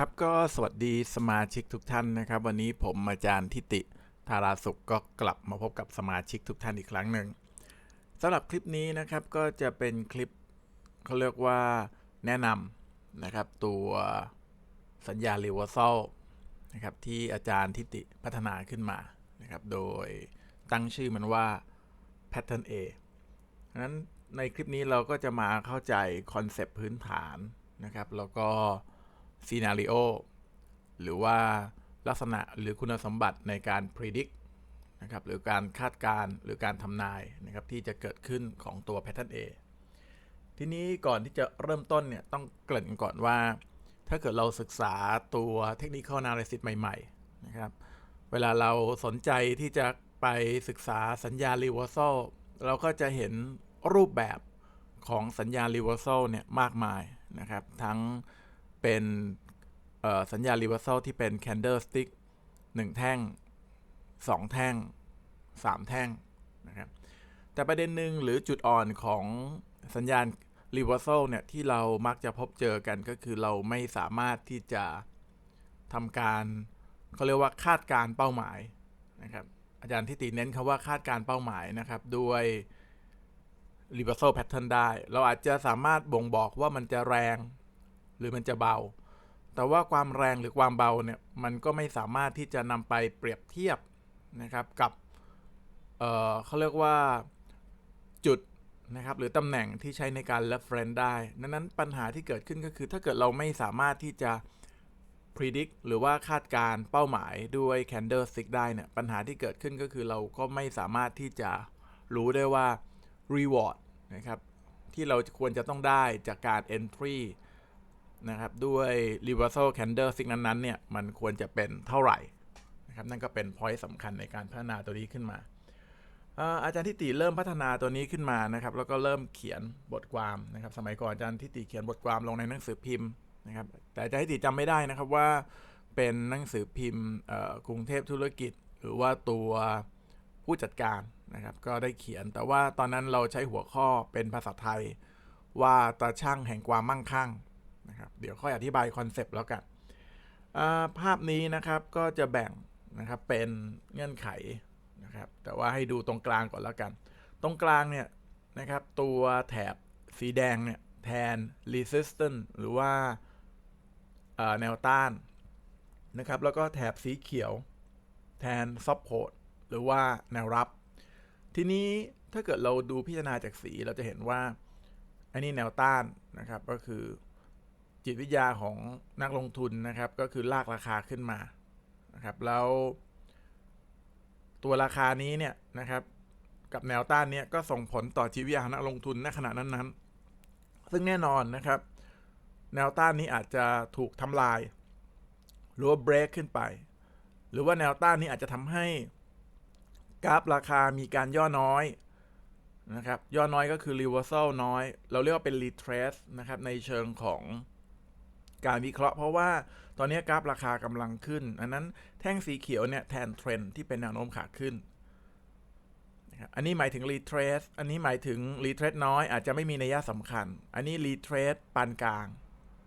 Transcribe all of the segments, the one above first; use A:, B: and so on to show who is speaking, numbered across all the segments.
A: ครับก็สวัสดีสมาชิกทุกท่านนะครับ วันนี้ผมอาจารย์ทิติธาราสุขก็กลับมาพบกับสมาชิกทุกท่านอีกครั้งหนึ่งสำหรับคลิปนี้นะครับก็จะเป็นคลิปเขาเรียกว่าแนะนำนะครับตัวสัญญาณ reversal นะครับที่อาจารย์ทิติพัฒนาขึ้นมานะครับโดยตั้งชื่อมันว่า pattern A นั้นในคลิปนี้เราก็จะมาเข้าใจคอนเซปต์พื้นฐานนะครับแล้วก็ ซีนารีโอหรือว่าลักษณะหรือคุณสมบัติในการ predict นะครับหรือการคาดการณ์หรือการทำนายนะครับที่จะเกิดขึ้นของตัว pattern A ทีนี้ก่อนที่จะเริ่มต้นเนี่ยต้องเกริ่นก่อนว่า ถ้าเกิดเราศึกษาตัวเทคนิค analysis ใหม่ๆนะครับเวลาเราสนใจที่จะไปศึกษาสัญญาณ reversal เราก็จะเห็นรูปแบบของสัญญาณ reversal เนี่ยมากมายนะครับทั้ง เป็นสัญญาณ reversal ที่เป็น candlestick 1 แท่ง 2 แท่ง 3 แท่งนะครับแต่ประเด็นหนึ่งหรือจุดอ่อนของสัญญาณ reversal เนี่ย ที่เรามักจะพบเจอกันก็คือเราไม่สามารถที่จะทำการเขาเรียกว่าคาดการเป้าหมายนะครับอาจารย์ทิติเน้นคำว่าคาดการเป้าหมายนะครับ ด้วย reversal pattern ได้ เราอาจจะสามารถบ่งบอกว่ามันจะแรง หรือมันจะเบา แต่ว่าความแรงหรือความเบาเนี่ยมันก็ไม่สามารถที่จะนำไปเปรียบเทียบนะครับกับเเขาเรียกว่าจุดนะครับหรือตำแหน่งที่ใช้ในการ reference ได้ดังนั้นปัญหาที่เกิดขึ้นก็คือ ถ้าเกิดเราไม่สามารถที่จะ predict หรือว่าคาดการเป้าหมายด้วย candlestick ได้เนี่ยปัญหาที่เกิดขึ้นก็คือเราก็ไม่สามารถที่จะรู้ได้ว่า reward นะครับที่เราควรจะต้องได้จากการ entry นะครับด้วย reversal candle สิ่งนั้นๆเนี่ยมันควรจะเป็นเท่าไหร่นะครับนั่นก็เป็น point สำคัญในการพัฒนาตัวนี้ขึ้นมา อาจารย์ทิติเริ่มพัฒนาตัวนี้ขึ้นมานะครับแล้วก็เริ่มเขียนบทความนะครับ สมัยก่อนอาจารย์ทิติเขียนบทความลงในหนังสือพิมพ์นะครับแต่อาจารย์ทิติจำไม่ได้นะครับว่าเป็นหนังสือพิมพ์กรุงเทพธุรกิจ หรือว่าตัวผู้จัดการนะครับก็ได้เขียนแต่ว่าตอนนั้นเราใช้หัวข้อเป็นภาษาไทย ว่าตาช่างแห่งความมั่งคั่ง นะครับ เดี๋ยวค่อยอธิบายคอนเซปต์แล้วกัน ภาพนี้นะครับก็จะแบ่งนะครับเป็นเงื่อนไขนะครับแต่ว่าให้ดูตรงกลางก่อนแล้วกัน ตรงกลางเนี่ยนะครับตัวแถบสีแดงเนี่ยแทน resistance หรือว่าแนวต้านนะครับแล้วก็แถบสีเขียวแทน support หรือว่าแนวรับ ทีนี้ถ้าเกิดเราดูพิจารณาจากสีเราจะเห็นว่าอันนี้แนวต้านนะครับก็คือ จิตวิทยาของนักลงทุนนะครับ ก็คือลากราคาขึ้นมานะครับแล้วตัวราคานี้เนี่ยนะครับ กับแนวต้านเนี้ยก็ส่งผลต่อจิตวิทยานักลงทุนในขณะนั้นๆ ซึ่งแน่นอนนะครับ แนวต้านนี้อาจจะถูกทำลาย หรือว่าเบรกขึ้นไป หรือว่าแนวต้านนี้อาจจะทำให้กราฟราคามีการย่อน้อยนะครับย่อน้อยก็คือ reversal น้อย เราเรียกว่าเป็น retrace นะครับในเชิงของ การวิเคราะห์เพราะว่าตอนนี้กราฟราคากำลังขึ้น อันนั้นแท่งสีเขียวเนี่ยแทนเทรนที่เป็นแนวโน้มขาขึ้นนะครับอันนี้หมายถึง retrace อันนี้หมายถึง retrace น้อยอาจจะไม่มีนัยสำคัญ อันนี้ retrace ปานกลาง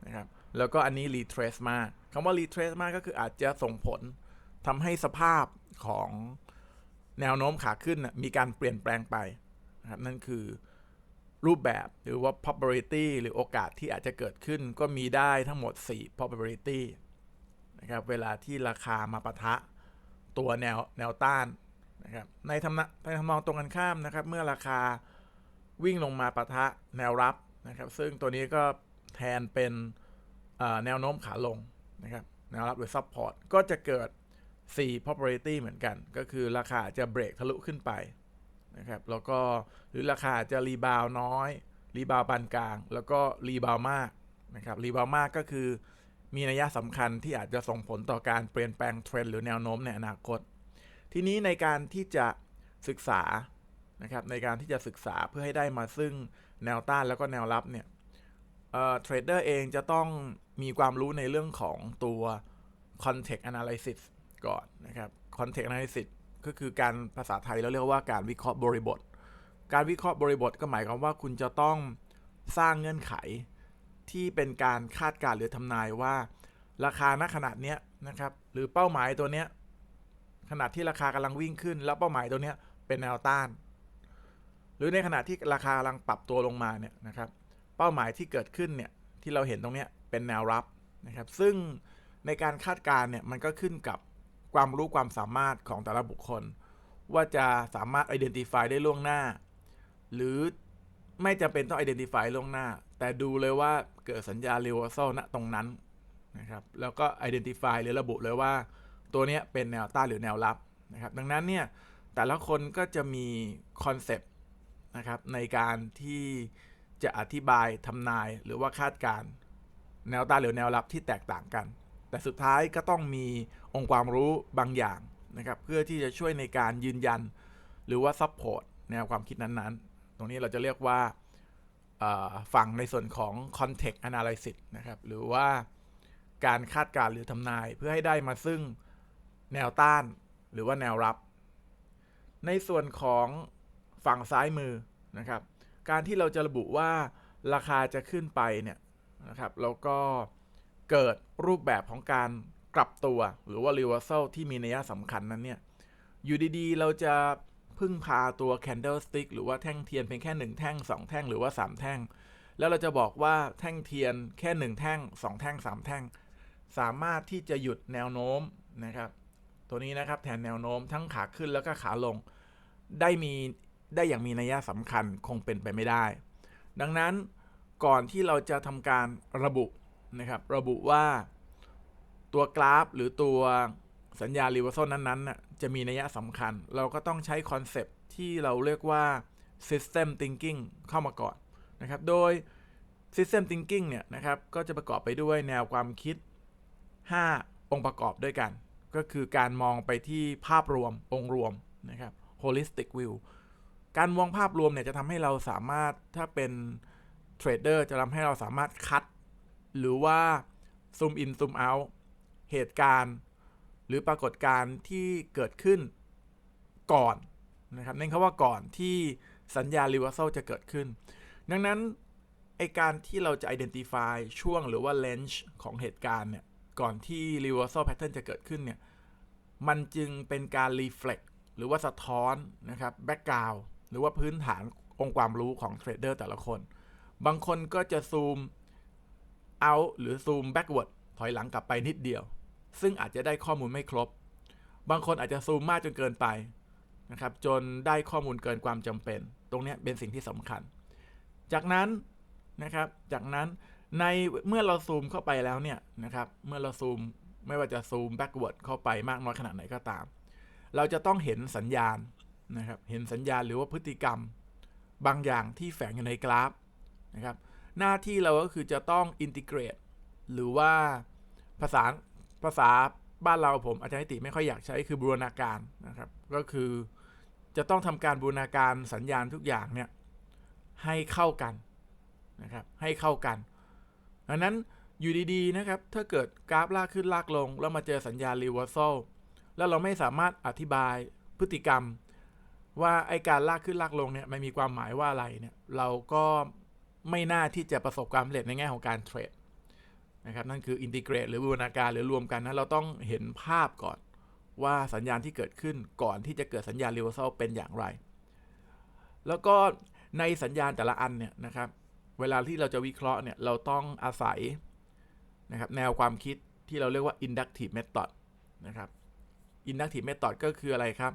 A: นะครับ แล้วก็อันนี้ retrace มากคำว่า retrace มากก็คืออาจจะส่งผลทำให้สภาพของแนวโน้มขาขึ้นมีการเปลี่ยนแปลงไปนะครับนั่นคือ รูปแบบหรือว่า probability หรือโอกาสที่อาจจะเกิดขึ้นก็มีได้ทั้งหมด 4 probability นะครับเวลาที่ราคามาปะทะตัวแนวแนวต้านนะครับในทำในทำนองตรงกันข้ามนะครับ เมื่อราคาวิ่งลงมาปะทะแนวรับนะครับ ซึ่งตัวนี้ก็แทนเป็นแนวโน้มขาลงนะครับแนวรับหรือ support ก็จะเกิด 4 probability เหมือนกัน ก็คือราคาจะเบรกทะลุขึ้นไป นะครับแล้วก็หรือราคาจะรีบาวน้อย รีบาวปานกลาง แล้วก็รีบาวมากนะครับรีบาวมากก็คือ มีนัยสำคัญที่อาจจะส่งผลต่อการเปลี่ยนแปลงเทรนด์หรือแนวโน้มในอนาคต ทีนี้ในการที่จะศึกษานะครับในการที่จะศึกษาเพื่อให้ได้มาซึ่งแนวต้านแล้วก็แนวรับเนี่ยเทรดเดอร์เองจะต้องมีความรู้ในเรื่องของตัว context analysis ก่อนนะครับ context analysis ก็คือการภาษาไทยเราเรียกว่าการวิเคราะห์บริบท การวิเคราะห์บริบทก็หมายความว่าคุณจะต้องสร้างเงื่อนไขที่เป็นการคาดการหรือทำนายว่า ราคาณขนาดเนี้ยนะครับหรือเป้าหมายตัวเนี้ยขนาดที่ราคากำลังวิ่งขึ้น แล้วเป้าหมายตัวเนี้ยเป็นแนวต้าน หรือในขณะที่ราคากำลังปรับตัวลงมาเนี่ยนะครับเป้าหมายที่เกิดขึ้นเนี่ยที่เราเห็นตรงเนี้ยเป็นแนวรับนะครับซึ่งในการคาดการณ์เนี่ยมันก็ขึ้นกับ ความรู้ความสามารถของแต่ละบุคคล ว่าจะสามารถ identify ได้ล่วงหน้า หรือไม่จำเป็นต้อง identify ล่วงหน้า แต่ดูเลยว่าเกิดสัญญา reversal ณตรงนั้นนะครับแล้วก็ identify หรือระบุเลยว่า ตัวนี้เป็นแนวต้านหรือแนวรับนะครับ ดังนั้นเนี่ยแต่ละคนก็จะมีคอนเซปต์นะครับในการที่จะอธิบายทำนายหรือว่าคาดการแนวต้านหรือแนวรับที่แตกต่างกัน แต่สุดท้ายก็ต้องมีองค์ความรู้บางอย่างนะครับเพื่อที่จะช่วยในการยืนยัน หรือว่าซัพพอร์ตแนวความคิดนั้นๆ ตรงนี้เราจะเรียกว่าฝั่งในส่วนของ context analysis นะครับ หรือว่าการคาดการณ์หรือทำนายเพื่อให้ได้มาซึ่งแนวต้านหรือว่าแนวรับ ในส่วนของฝั่งซ้ายมือนะครับ การที่เราจะระบุว่าราคาจะขึ้นไปเนี่ยนะครับ แล้วก็ เกิดรูปแบบของการกลับตัว หรือว่า reversal ที่มีนัยสำคัญนั้นเนี่ย อยู่ดีๆ เราจะพึ่งพาตัว candlestick หรือว่าแท่งเทียนเพียงแค่ 1 แท่ง 2 แท่งหรือว่า 3 แท่ง แล้วเราจะบอกว่าแท่งเทียนแค่ 1 แท่ง 2 แท่ง 3 แท่ง สามารถที่จะหยุดแนวโน้มนะครับ ตัวนี้นะครับแทนแนวโน้มทั้งขาขึ้นแล้วก็ขาลง ได้มีได้อย่างมีนัยสำคัญคงเป็นไปไม่ได้ ดังนั้นก่อนที่เราจะทำการระบุ นะครับระบุว่าตัวกราฟหรือตัวสัญญารีเวอร์ซนั้นๆน่ะจะมีนัยสำคัญ เราก็ต้องใช้คอนเซปที่เราเรียกว่า system thinking เข้ามาก่อนนะครับ โดย system thinking เนี่ยนะครับ ก็จะประกอบไปด้วยแนวความคิด 5 องค์ประกอบด้วยกัน ก็คือการมองไปที่ภาพรวมองค์รวมนะครับ holistic view การมองภาพรวมเนี่ยจะทำให้เราสามารถถ้าเป็นเทรดเดอร์จะทำให้เราสามารถคัด หรือว่าซูมอินซูมเอาเหตุการณ์ หรือปรากฏการณ์ที่เกิดขึ้นก่อนนะครับเน้นคำว่าก่อนที่สัญญาณ reversal จะเกิดขึ้น ดังนั้นไอการที่เราจะ identify ช่วงหรือว่า range ของเหตุการณ์เนี่ย ก่อนที่ reversal pattern จะเกิดขึ้นเนี่ย มันจึงเป็นการ reflect หรือว่าสะท้อนนะครับ background หรือว่าพื้นฐานองค์ความรู้ของเทรดเดอร์แต่ละคน บางคนก็จะซูม out หรือซูม backward ถอยหลังกลับไปนิดเดียว ซึ่งอาจจะได้ข้อมูลไม่ครบ บางคนอาจจะซูมมากจนเกินไปนะครับ จนได้ข้อมูลเกินความจำเป็น ตรงนี้เป็นสิ่งที่สำคัญ จากนั้นนะครับ จากนั้นในเมื่อเราซูมเข้าไปแล้วเนี่ยนะครับ เมื่อเราซูมไม่ว่าจะซูม backward เข้าไปมากน้อยขนาดไหนก็ตาม เราจะต้องเห็นสัญญาณนะครับ เห็นสัญญาณหรือว่าพฤติกรรม บางอย่างที่แฝงอยู่ในกราฟนะครับ หน้าที่เราก็คือจะต้องอินทิเกรตหรือว่าภาษาภาษาบ้านเราผมอาจารย์นิติไม่ค่อยอยากใช้คือบูรณาการนะครับ ก็คือจะต้องทำการบูรณาการสัญญาณทุกอย่างเนี่ยให้เข้ากันนะครับให้เข้ากันดังนั้นอยู่ดีๆนะครับถ้าเกิดกราฟลากขึ้นลากลง แล้วมาเจอสัญญาณรีเวอร์ซลแล้วเราไม่สามารถอธิบายพฤติกรรม ว่าไอการลากขึ้นลากลงเนี่ยมันมีความหมายว่าอะไรเนี่ยเราก็ ไม่น่าที่จะประสบความสำเร็จในแง่ของการเทรดนะครับนั่นคืออินทิเกรตหรือบูรณาการหรือรวมกันนะเราต้องเห็นภาพก่อนว่าสัญญาณที่เกิดขึ้นก่อนที่จะเกิดสัญญาณรีเวอร์ซลเป็นอย่างไร แล้วก็ในสัญญาณแต่ละอันเนี่ยนะครับ เวลาที่เราจะวิเคราะห์เนี่ยเราต้องอาศัยนะครับแนวความคิดที่เราเรียกว่า inductive method นะครับ inductive method ก็คืออะไรครับ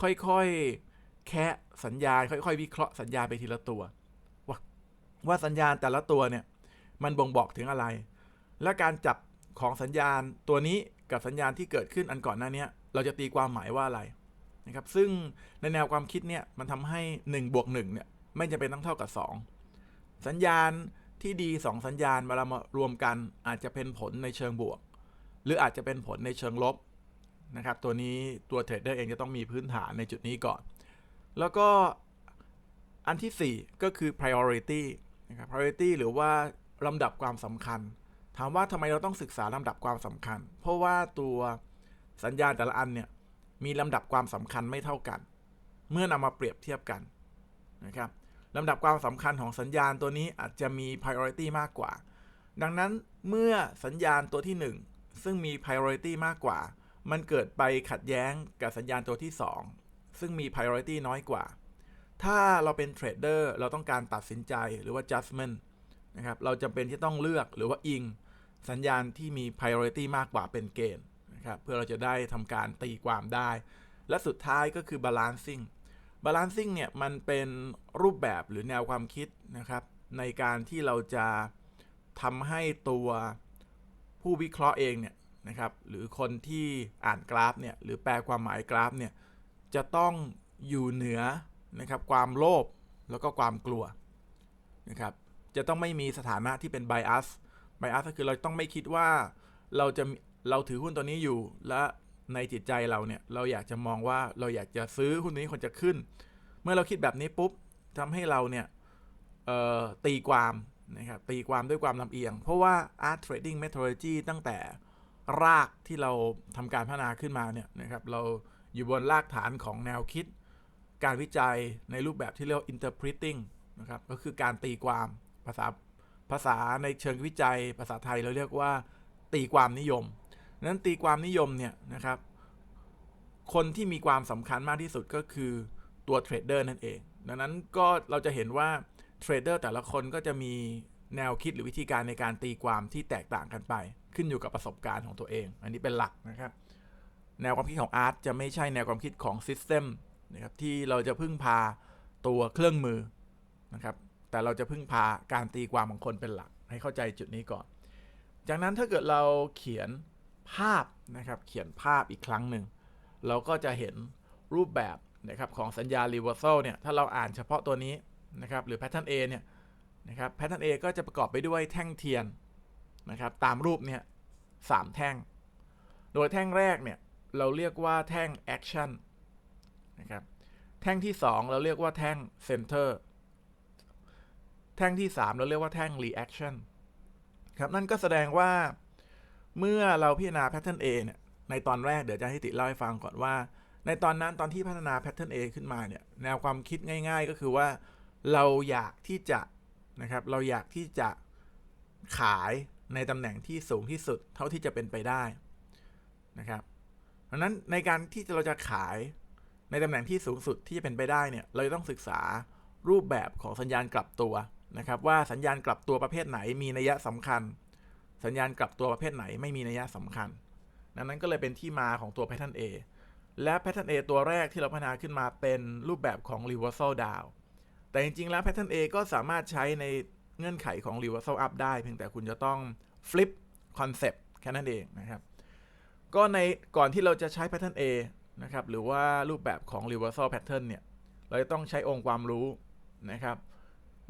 A: ค่อยๆ แคะสัญญาณ ค่อยๆ วิเคราะห์สัญญาณไปทีละตัว ว่าสัญญาณแต่ละตัวเนี่ยมันบ่งบอกถึงอะไร และการจับของสัญญาณตัวนี้กับสัญญาณที่เกิดขึ้นอันก่อนหน้านี้เราจะตีความหมายว่าอะไรนะครับซึ่งในแนวความคิดเนี่ยมันทำให้1บวก1เนี่ยไม่จำเป็นต้องเท่ากับ 2 สัญญาณที่ดี 2 สัญญาณเวลามารวมกันอาจจะเป็นผลในเชิงบวก หรืออาจจะเป็นผลในเชิงลบนะครับตัวนี้ตัวเทรดเดอร์เองจะต้องมีพื้นฐานในจุดนี้ก่อน แล้วก็อันที่ 4 ก็คือ priority นะครับ priority หรือว่าลำดับความสำคัญ ถามว่าทำไมเราต้องศึกษาลำดับความสำคัญ เพราะว่าตัวสัญญาณแต่ละอันเนี่ยมีลำดับความสำคัญไม่เท่ากัน เมื่อนำมาเปรียบเทียบกันนะครับลำดับความสำคัญของสัญญาณตัวนี้อาจจะมี priority มากกว่า ดังนั้นเมื่อสัญญาณตัวที่ซึ่งมี priority มากกว่า มันเกิดไปขัดแย้งกับสัญญาณตัวที่ 2 ซึ่งมี priority น้อยกว่า ถ้าเราเป็นเทรดเดอร์เราต้องการตัดสินใจหรือว่า judgment นะครับ เราจำเป็นที่ต้องเลือกหรือว่าอิง สัญญาณที่มี priority มากกว่าเป็นเกณฑ์นะครับ เพื่อเราจะได้ทำการตีความได้ และสุดท้ายก็คือ balancing balancing เนี่ยมันเป็นรูปแบบหรือแนวความคิดนะครับ ในการที่เราจะทำให้ตัวผู้วิเคราะห์เองเนี่ยนะครับ หรือคนที่อ่านกราฟเนี่ยหรือแปลความหมายกราฟเนี่ยจะต้องอยู่เหนือ นะครับความโลภแล้วก็ความกลัวนะครับจะต้องไม่มีสถานะที่เป็น bias bias ก็คือเราต้องไม่คิดว่าเราจะเราถือหุ้นตัวนี้อยู่ และในจิตใจเราเนี่ยเราอยากจะมองว่าเราอยากจะซื้อหุ้นนี้คนจะขึ้น เมื่อเราคิดแบบนี้ปุ๊บทำให้เราเนี่ยตีความนะครับตีความด้วยความลำเอียง เพราะว่า art trading methodology ตั้งแต่รากที่เราทำการพัฒนาขึ้นมาเนี่ยนะครับเราอยู่บนรากฐานของแนวคิด การวิจัยในรูปแบบที่เรียกว่า interpreting นะครับ ก็คือการตีความภาษาภาษาในเชิงวิจัย ภาษาไทยเราเรียกว่า ตีความนิยม นั้นตีความนิยมเนี่ยนะครับ คนที่มีความสำคัญมากที่สุดก็คือตัวเทรดเดอร์นั่นเอง ดังนั้นก็เราจะเห็นว่าเทรดเดอร์แต่ละคนก็จะมีแนวคิดหรือวิธีการในการตีความที่แตกต่างกันไป ขึ้นอยู่กับประสบการณ์ของตัวเอง อันนี้เป็นหลักนะครับ แนวความคิดของอาร์ตจะไม่ใช่แนวความคิดของซิสเต็ม นะครับที่เราจะพึ่งพาตัวเครื่องมือนะครับแต่เราจะพึ่งพาการตีความของคนเป็นหลักให้เข้าใจจุดนี้ก่อน จากนั้นถ้าเกิดเราเขียนภาพนะครับเขียนภาพอีกครั้งหนึ่ง เราก็จะเห็นรูปแบบนะครับของสัญญา reversal เนี่ยถ้าเราอ่านเฉพาะตัวนี้นะครับหรือ pattern A เนี่ยนะครับ pattern A ก็จะประกอบไปด้วยแท่งเทียนนะครับตามรูปเนี่ยสามแท่ง โดยแท่งแรกเนี่ยเราเรียกว่าแท่ง action นะครับ แท่งที่ 2 เราเรียกว่าแท่ง center แท่งที่ 3 เราเรียกว่าแท่ง reaction ครับ นั่นก็แสดงว่าเมื่อเราพิจารณา pattern A เนี่ย ในตอนแรกเดี๋ยวจะให้ติเล่าให้ฟังก่อนว่า ในตอนนั้นตอนที่พัฒนา pattern A ขึ้นมาเนี่ย แนวความคิดง่าย ๆ ก็คือว่าเราอยากที่จะนะครับ เราอยากที่จะขายในตำแหน่งที่สูงที่สุดเท่าที่จะเป็นไปได้นะครับดังนั้นในการที่เราจะขาย ในตำแหน่งที่สูงสุดที่จะเป็นไปได้เนี่ยเราจะต้องศึกษารูปแบบของสัญญาณกลับตัวนะครับว่าสัญญาณกลับตัวประเภทไหนมีนัยสำคัญ สัญญาณกลับตัวประเภทไหนไม่มีนัยสำคัญ ดังนั้นก็เลยเป็นที่มาของตัว pattern A และ pattern A ตัวแรกที่เราพัฒนาขึ้นมาเป็นรูปแบบของ reversal down แต่จริงๆ แล้ว pattern A ก็สามารถใช้ในเงื่อนไขของ reversal up ได้ เพียงแต่คุณจะต้อง flip concept แค่นั้นเองนะครับ ก็ในก่อนที่เราจะใช้ pattern A นะครับหรือว่ารูปแบบของ reversal pattern เนี่ย เราจะต้องใช้องค์ความรู้นะครับ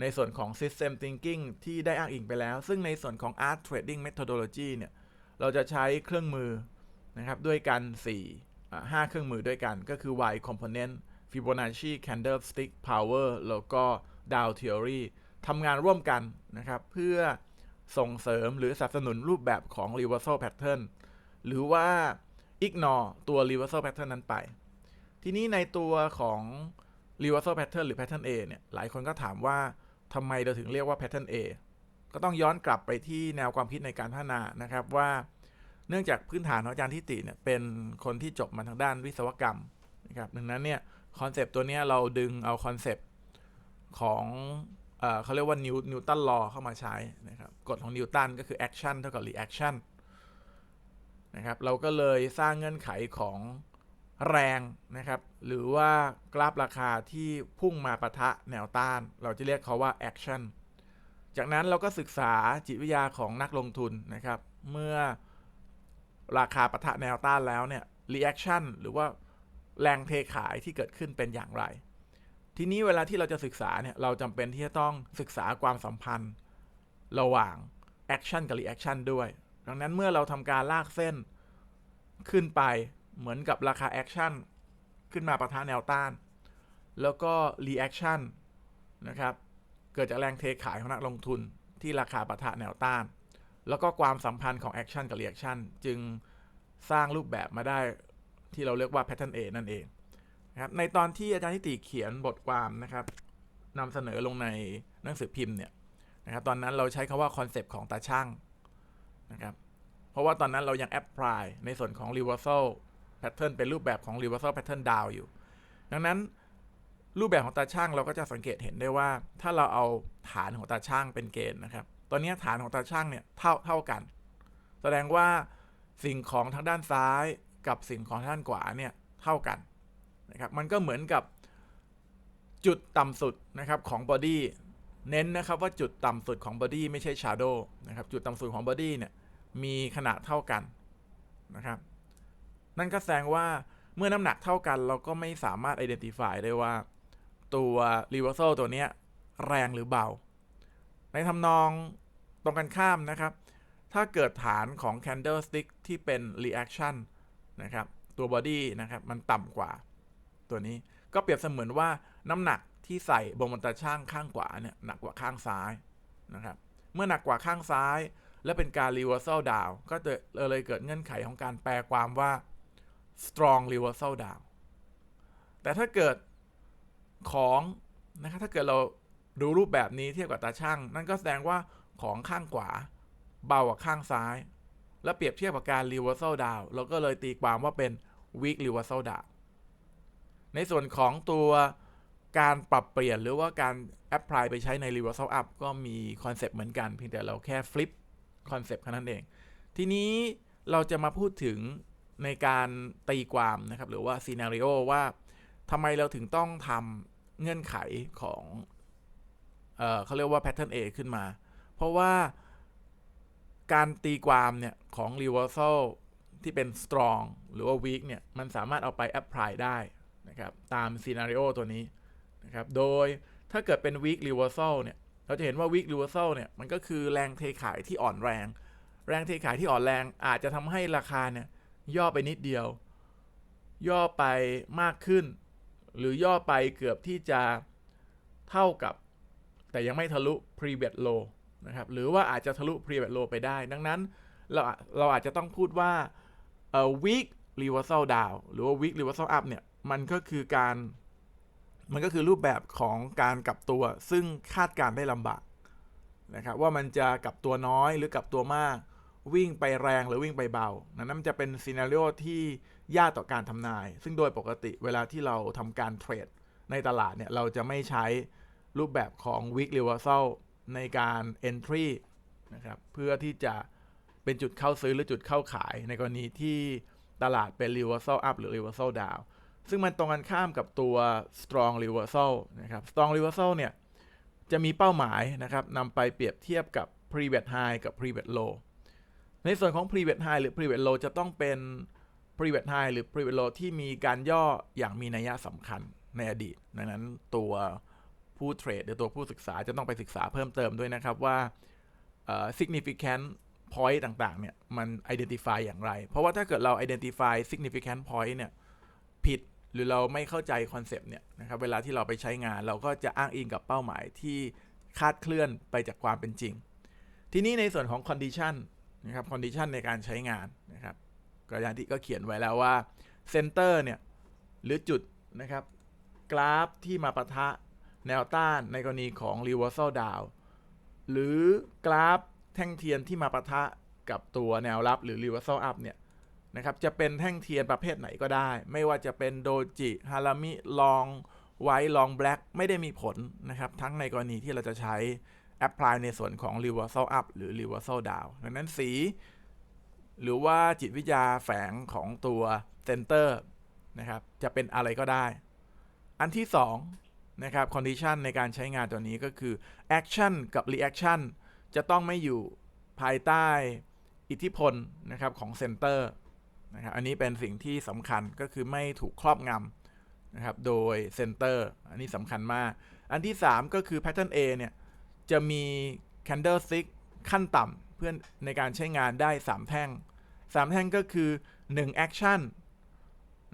A: ในส่วนของ system thinking ที่ได้อ้างอิงไปแล้ว ซึ่งในส่วนของ art trading methodology เนี่ย เราจะใช้เครื่องมือนะครับด้วยกัน 4 5 เครื่องมือด้วยกันก็คือ Y component Fibonacci Candlestick Power แล้วก็ Dow Theory ทำงานร่วมกันนะครับ เพื่อส่งเสริมหรือสนับสนุนรูปแบบของ Reversal Pattern หรือว่า ignore ตัว Reversal Pattern นั้นไป ทีนี้ในตัวของ Reversal Pattern หรือ Pattern A เนี่ย หลายคนก็ถามว่าทำไมเราถึงเรียกว่า Pattern A ก็ต้องย้อนกลับไปที่แนวความคิดในการพัฒนานะครับว่า เนื่องจากพื้นฐานของอาจารย์ทิติเนี่ยเป็นคนที่จบมาทางด้านวิศวกรรมนะครับดังนั้นเนี่ยคอนเซปต์ตัวนี้เราดึงเอาคอนเซปต์ของเอเขาเรียกว่านิวตันลอเข้ามาใช้นะครับกฎของนิวตันก็คือแอคชั่นเท่ากับรีแอคชั่ นะครับ เราก็เลยสร้างเงื่อนไขของแรงนะครับ หรือว่ากราฟราคาที่พุ่งมาปะทะแนวต้าน เราจะเรียกเขาว่าแอคชั่นจากนั้นเราก็ศึกษาจิตวิทยาของนักลงทุนนะครับ เมื่อราคาปะทะแนวต้านแล้วเนี่ยรีแอคชั่นหรือว่าแรงเทขายที่เกิดขึ้นเป็นอย่างไร ทีนี้เวลาที่เราจะศึกษาเนี่ยเราจำเป็นที่จะต้องศึกษาความสัมพันธ์ระหว่างแอคชั่นกับรีแอคชั่นด้วย ดังนั้นเมื่อเราทำการลากเส้นขึ้นไปเหมือนกับราคาแอคชั่นขึ้นมาประทะแนวต้าน แล้วก็รีแอคชั่นนะครับ เกิดจากแรงเทขายของนักลงทุนที่ราคาประทะแนวต้าน แล้วก็ความสัมพันธ์ของแอคชั่นกับรีแอคชั่นจึงสร้างรูปแบบมาได้ที่เราเรียกว่า pattern A นั่นเองนะครับในตอนที่อาจารย์นิติเขียนบทความนะครับนำเสนอลงในหนังสือพิมพ์เนี่ยนะครับตอนนั้นเราใช้คาว่าคอนเซปต์ของตาช่าง นะครับ เพราะว่าตอนนั้นเรายังแอปพลายในส่วนของ reversal pattern เป็นรูปแบบของ reversal pattern down อยู่ ดังนั้นรูปแบบของตาช่างเราก็จะสังเกตเห็นได้ว่า ถ้าเราเอาฐานของตาช่างเป็นเกณฑ์นะครับ ตอนนี้ฐานของตาช่างเนี่ยเท่าเท่ากัน แสดงว่าสิ่งของทางด้านซ้ายกับสิ่งของทางด้านขวาเนี่ยเท่ากันนะครับ มันก็เหมือนกับจุดต่ำสุดนะครับของบอดี้เน้นนะครับว่าจุดต่ำสุดของบอดี้ไม่ใช่ shadow นะครับจุดต่ำสุดของบอดี้เนี่ย มีขนาดเท่ากันนะครับ นั่นก็แสดงว่าเมื่อน้ำหนักเท่ากัน เราก็ไม่สามารถ identify ได้ว่าตัว reversal ตัวนี้แรงหรือเบา ในทำนองตรงกันข้ามนะครับ ถ้าเกิดฐานของ candlestick ที่เป็น reaction นะครับ ตัว body นะครับ มันต่ำกว่าตัวนี้ ก็เปรียบเสมือนว่าน้ำหนักที่ใส่บนบนตาช่างข้างขวาเนี่ยหนักกว่าข้างซ้ายนะครับ เมื่อหนักกว่าข้างซ้าย และเป็นการ reversal down ก็เลยเกิดเงื่อนไขของการแปลความว่า strong reversal down แต่ถ้าเกิดของนะครับถ้าเกิดเราดูรูปแบบนี้เทียบกับตาช่าง นั่นก็แสดงว่าของข้างขวา เบากว่าข้างซ้าย และเปรียบเทียบกับการ reversal down เราก็เลยตีความว่าเป็น weak reversal down ในส่วนของตัวการปรับเปลี่ยนหรือว่าการ apply ไปใช้ใน reversal up ก็มีคอนเซปต์เหมือนกัน เพียงแต่เราแค่ flip คอนเซปต์แค่นั้นเอง ทีนี้เราจะมาพูดถึงในการตีความนะครับ หรือว่า scenario ว่าทำไมเราถึงต้องทำเงื่อนไขของเออเขาเรียกว่า pattern A ขึ้นมา เพราะว่าการตีความเนี่ยของ reversal ที่เป็น strong หรือว่า weak เนี่ย มันสามารถเอาไป apply ได้นะครับ ตาม scenario ตัวนี้นะครับ โดยถ้าเกิดเป็น weak reversal เนี่ย เราจะเห็นว่า weak reversal เนี่ยมันก็คือแรงเทขายที่อ่อนแรง แรงเทขายที่อ่อนแรงอาจจะทำให้ราคาเนี่ยย่อไปนิดเดียว ย่อไปมากขึ้น หรือย่อไปเกือบที่จะเท่ากับ แต่ยังไม่ทะลุ previous low นะครับหรือว่าอาจจะทะลุ previous low ไปได้ ดังนั้นเราเราอาจจะต้องพูดว่าเอ่อ weak reversal down หรือว่า weak reversal up เนี่ยมันก็คือการ มันก็คือรูปแบบของการกลับตัว ซึ่งคาดการได้ลำบากนะครับว่ามันจะกลับตัวน้อยหรือกลับตัวมาก วิ่งไปแรงหรือวิ่งไปเบานั้นมันจะเป็นซีนารีโอที่ยากต่อการทำนาย ซึ่งโดยปกติเวลาที่เราทำการเทรดในตลาดเนี่ย เราจะไม่ใช้รูปแบบของ week reversal ในการ entry นะครับเพื่อที่จะเป็นจุดเข้าซื้อหรือจุดเข้าขายในกรณีที่ตลาดเป็น reversal up หรือ reversal down ซึ่งมันตรงกันข้ามกับตัว strong reversal นะครับ strong reversal เนี่ย จะมีเป้าหมายนะครับนำไปเปรียบเทียบกับ previous high กับ previous low ในส่วนของ previous high หรือ previous low จะต้องเป็น previous high หรือ previous low ที่มีการย่ออย่างมีนัยสำคัญในอดีต ดังนั้นตัวผู้เทรดหรือตัวผู้ศึกษาจะต้องไปศึกษาเพิ่มเติมด้วยนะครับว่า significant point ต่างๆ เนี่ย มัน identify อย่างไร เพราะว่าถ้าเกิดเรา identify significant point เนี่ย ผิด หรือเราไม่เข้าใจคอนเซปต์เนี่ยนะครับเวลาที่เราไปใช้งาน เราก็จะอ้างอิงกับเป้าหมายที่คาดเคลื่อนไปจากความเป็นจริง ทีนี้ในส่วนของ condition นะครับ condition ในการใช้งานนะครับก็อย่างที่ก็เขียนไว้แล้วว่า center เนี่ยหรือจุดนะครับกราฟที่มาปะทะแนวต้านในกรณีของ reversal down หรือกราฟแท่งเทียนที่มาปะทะกับตัวแนวรับหรือ reversal up เนี่ย นะครับจะเป็นแท่งเทียนประเภทไหนก็ได้ ไม่ว่าจะเป็นโดจิฮารามิลองไวท์ลองแบล็กไม่ได้มีผลนะครับ ทั้งในกรณีที่เราจะใช้ apply ในส่วนของ reversal up หรือ reversal down ดังนั้นสี หรือว่าจิตวิทยาแฝงของตัว center นะครับ จะเป็นอะไรก็ได้ อันที่2นะครับ condition ในการใช้งานตัวนี้ก็คือ action กับ reaction จะต้องไม่อยู่ภายใต้อิทธิพลนะครับของ center นะครับอันนี้เป็นสิ่งที่สำคัญก็คือไม่ถูกครอบงำนะครับโดย center อันนี้สำคัญมาก อันที่ 3 ก็คือ pattern A เนี่ย จะมี candlestick ขั้นต่ำเพื่อนในการใช้งานได้ 3 แท่ง 3 แท่งก็คือ 1 action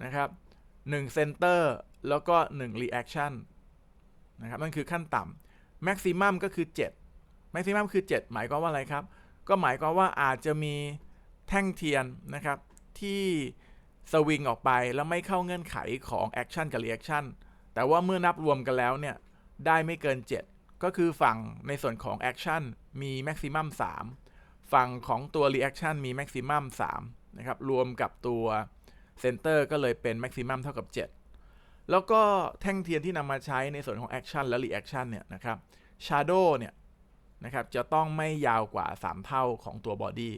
A: นะครับ1 center แล้วก็ 1 reaction นะครับนั่นคือขั้นต่ำ maximum ก็คือ 7 maximum คือ 7 หมายความว่าอะไรครับ ก็หมายความว่าอาจจะมีแท่งเทียนนะครับ ที่สวิงออกไปแล้วไม่เข้าเงื่อนไขของ action กับ reaction แต่ว่าเมื่อนับรวมกันแล้วเนี่ย ได้ไม่เกิน 7 ก็คือฝั่งในส่วนของ action มี maximum 3ฝั่งของตัว reaction มี maximum 3นะครับ รวมกับตัว center ก็เลยเป็น maximum เท่ากับ 7 แล้วก็แท่งเทียนที่นำมาใช้ในส่วนของ action และ reaction เนี่ยนะครับ shadow เนี่ยนะครับจะต้องไม่ยาวกว่า 3 เท่าของตัว body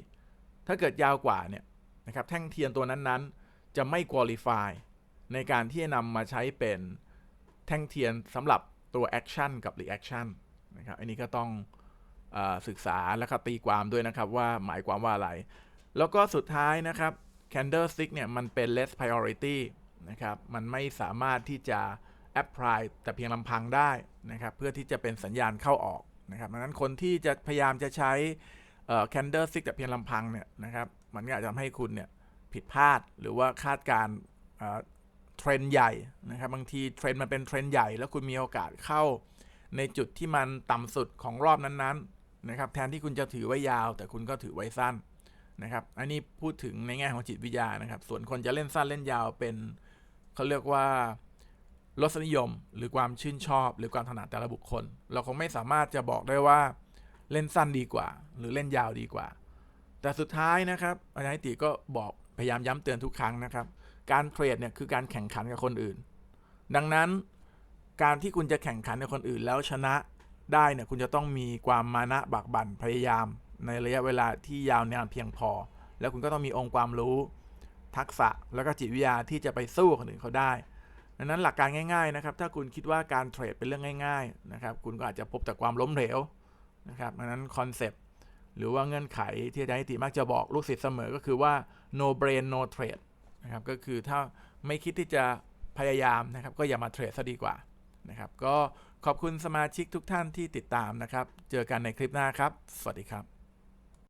A: ถ้าเกิดยาวกว่าเนี่ย นะครับแท่งเทียนตัวนั้นๆ จะไม่ qualify ในการที่จะนำมาใช้เป็นแท่งเทียนสำหรับตัว action กับ reaction นะครับอันนี้ก็ต้องอศึกษาและก็ตีความด้วยนะครับว่าหมายความว่าอะไร แล้วก็สุดท้ายนะครับ candlestick เนี่ยมันเป็น less priority นะครับมันไม่สามารถที่จะ apply แต่เพียงลำพังได้นะครับเพื่อที่จะเป็นสัญญาณเข้าออกนะครับดังนั้นคนที่จะพยายามจะใช้ candlestick แต่เพียงลำพังเนี่ยนะครับ มันก็อาจจะทำให้คุณเนี่ยผิดพลาดหรือว่าคาดการ์เทรนใหญ่นะครับบางทีเทรนมันเป็นเทรนใหญ่ แล้วคุณมีโอกาสเข้าในจุดที่มันต่ำสุดของรอบนั้นๆนะครับแทนที่คุณจะถือไว้ยาว แต่คุณก็ถือไว้สั้นนะครับอันนี้พูดถึงในแง่ของจิตวิทยานะครับ ส่วนคนจะเล่นสั้นเล่นยาวเป็นเขาเรียกว่ารสนิยม หรือความชื่นชอบ หรือความถนัดแต่ละบุคคล เราคงไม่สามารถจะบอกได้ว่าเล่นสั้นดีกว่า หรือเล่นยาวดีกว่า แต่สุดท้ายนะครับอาจารย์ติก็บอกพยายามย้ำเตือนทุกครั้งนะครับ การเทรดเนี่ยคือการแข่งขันกับคนอื่น ดังนั้นการที่คุณจะแข่งขันกับคนอื่น แล้วชนะได้เนี่ยคุณจะต้องมีความมานะบากบั่นพยายาม ในระยะเวลาที่ยาวนานเพียงพอ แล้วคุณก็ต้องมีองค์ความรู้ ทักษะแล้วก็จิตวิทยาที่จะไปสู้คนอื่นเขาได้ดังนั้นหลักการง่าย ๆนะครับ ถ้าคุณคิดว่าการเทรดเป็นเรื่องง่าย ๆ นะครับ คุณก็อาจจะพบแต่ความล้มเหลวนะครับดังนั้นคอนเซปต หรือว่าเงื่อนไขที่อาจารย์นิติมักจะบอกลูกศิษย์เสมอก็คือว่า no brain no trade นะครับก็คือถ้าไม่คิดที่จะพยายามนะครับก็อย่ามาเทรดซะดีกว่านะครับก็ขอบคุณสมาชิกทุกท่านที่ติดตามนะครับ เจอกันในคลิปหน้าครับ สวัสดีครับ